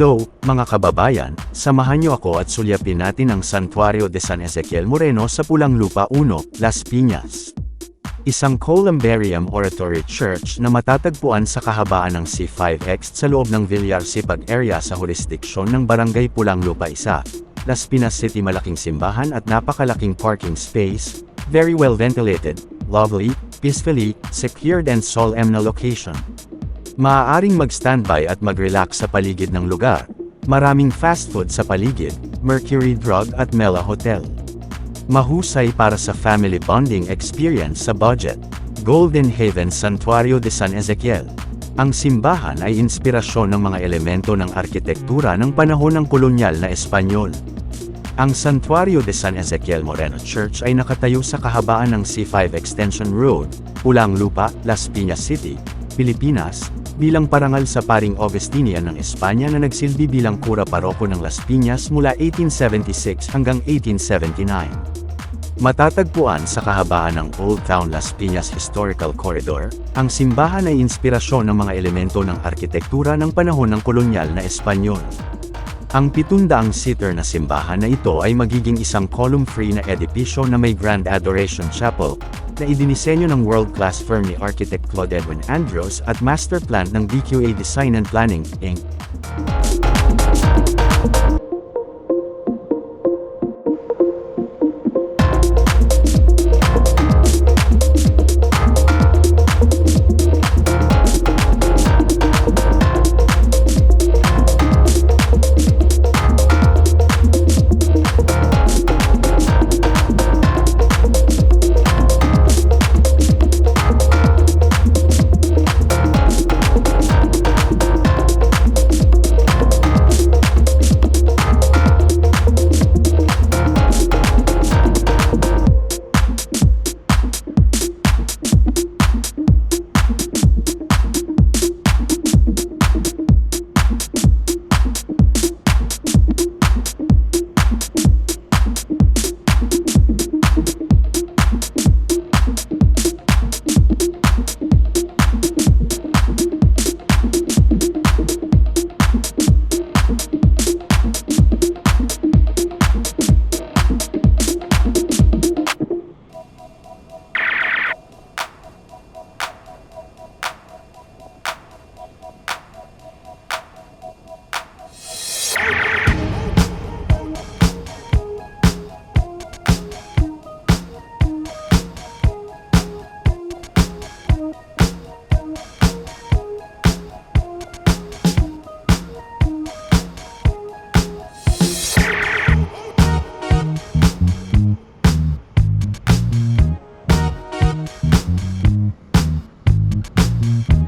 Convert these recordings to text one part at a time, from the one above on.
Hello, mga kababayan, samahan niyo ako at sulyapin natin ang Santuario de San Ezequiel Moreno sa Pulang Lupa 1, Las Piñas. Isang columbarium oratory church na matatagpuan sa kahabaan ng C5X sa loob ng Villar Sipag area sa jurisdiksyon ng Barangay Pulang Lupa 1, Las Piñas City malaking simbahan at napakalaking parking space, very well ventilated, lovely, peacefully, secured and solemn na location. Maaaring mag-standby at mag-relax sa paligid ng lugar. Maraming fast food sa paligid, Mercury Drug at Mela Hotel. Mahusay para sa family bonding experience sa budget. Golden Haven Santuario de San Ezequiel. Ang simbahan ay inspirasyon ng mga elemento ng arkitektura ng panahon ng kolonyal na Espanyol. Ang Santuario de San Ezequiel Moreno Church ay nakatayo sa kahabaan ng C5 Extension Road, Pulang Lupa, Las Piñas City, Pilipinas, bilang parangal sa paring Augustinian ng Espanya na nagsilbi bilang kura paroko ng Las Piñas mula 1876 hanggang 1879. Matatagpuan sa kahabaan ng Old Town Las Piñas Historical Corridor, ang simbahan ay inspirasyon ng mga elemento ng arkitektura ng panahon ng kolonyal na Espanyol. Ang 700-seater na simbahan na ito ay magiging isang column-free na edipisyo na may Grand Adoration Chapel, na idinisenyo ng world-class firm ni architect Claude Edwin Andros at master plan ng DQA Design and Planning, Inc. Mm-hmm.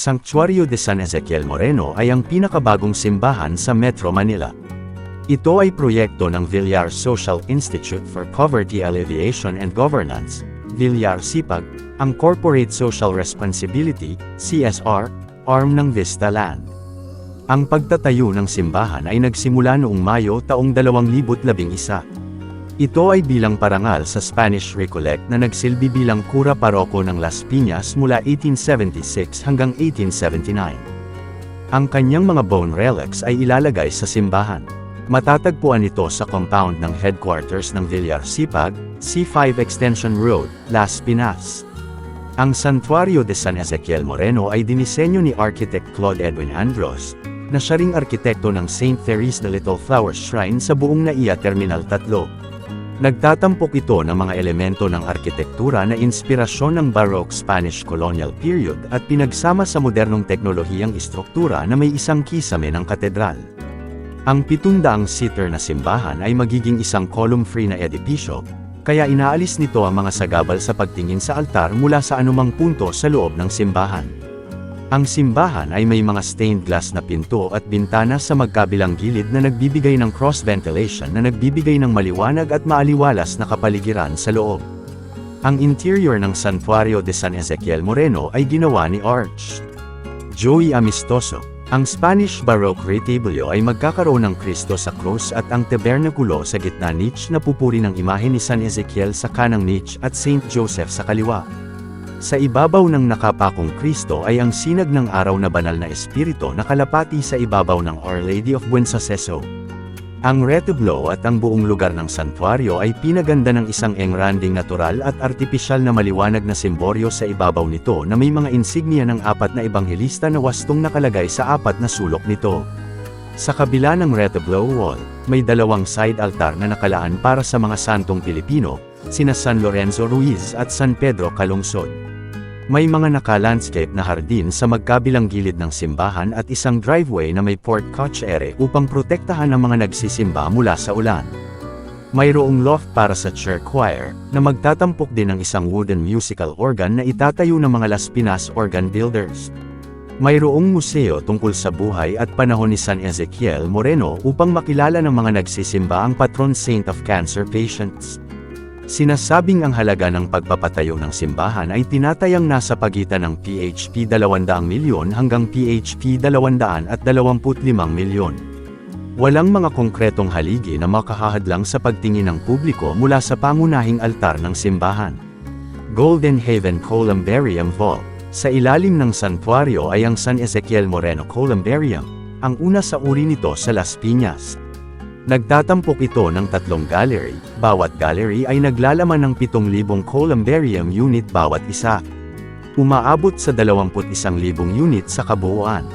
Sanctuario de San Ezequiel Moreno ay ang pinakabagong simbahan sa Metro Manila. Ito ay proyekto ng Villar Social Institute for Poverty Alleviation and Governance, Villar Sipag, ang Corporate Social Responsibility, CSR, arm ng Vista Land. Ang pagtatayo ng simbahan ay nagsimula noong Mayo taong 2011. Ito ay bilang parangal sa Spanish Recollect na nagsilbi bilang kura paroko ng Las Piñas mula 1876 hanggang 1879. Ang kanyang mga bone relics ay ilalagay sa simbahan. Matatagpuan ito sa compound ng headquarters ng Villar Sipag, C5 Extension Road, Las Pinas. Ang Santuario de San Ezequiel Moreno ay dinisenyo ni architect Claude Edwin Andros, na siya ring arkitekto ng St. Therese the Little Flower Shrine sa buong NAIA Terminal 3. Nagtatampok ito ng mga elemento ng arkitektura na inspirasyon ng Baroque Spanish colonial period at pinagsama sa modernong teknolohiyang istruktura na may isang kisame ng katedral. Ang pitundaang seater na simbahan ay magiging isang column-free na edipisyo, kaya inaalis nito ang mga sagabal sa pagtingin sa altar mula sa anumang punto sa loob ng simbahan. Ang simbahan ay may mga stained glass na pinto at bintana sa magkabilang gilid na nagbibigay ng cross ventilation na nagbibigay ng maliwanag at maaliwalas na kapaligiran sa loob. Ang interior ng Santuario de San Ezequiel Moreno ay ginawa ni Arch. Joey Amistoso. Ang Spanish Baroque retablo ay magkakaroon ng Kristo sa krus at ang tabernakulo sa gitna niche na pupuri ng imahe ni San Ezequiel sa kanang niche at Saint Joseph sa kaliwa. Sa ibabaw ng nakapakong Kristo ay ang sinag ng araw na banal na espiritu na kalapati sa ibabaw ng Our Lady of Buensaseso. Ang retablo at ang buong lugar ng santuario ay pinaganda ng isang engranding natural at artipisyal na maliwanag na simboryo sa ibabaw nito na may mga insignia ng apat na ebanghelista na wastong nakalagay sa apat na sulok nito. Sa kabila ng retablo wall, may dalawang side altar na nakalaan para sa mga santong Pilipino, sina San Lorenzo Ruiz at San Pedro Calungsod. May mga naka-landscape na hardin sa magkabilang gilid ng simbahan at isang driveway na may port cochere upang protektahan ang mga nagsisimba mula sa ulan. Mayroong loft para sa church choir, na magtatampok din ng isang wooden musical organ na itatayo ng mga Las Pinas organ builders. Mayroong museo tungkol sa buhay at panahon ni San Ezequiel Moreno upang makilala ng mga nagsisimba ang patron saint of cancer patients. Sinasabing ang halaga ng pagpapatayo ng simbahan ay tinatayang nasa pagitan ng PHP 200 milyon hanggang PHP 225 milyon. Walang mga konkretong haligi na makahahadlang sa pagtingin ng publiko mula sa pangunahing altar ng simbahan. Golden Haven Columbarium Vault Sa ilalim ng santuario ay ang San Ezequiel Moreno Columbarium, ang una sa uri nito sa Las Piñas. Nagtatampok ito ng tatlong gallery, bawat gallery ay naglalaman ng 7,000 columbarium unit bawat isa. Umaabot sa 21,000 unit sa kabuuan.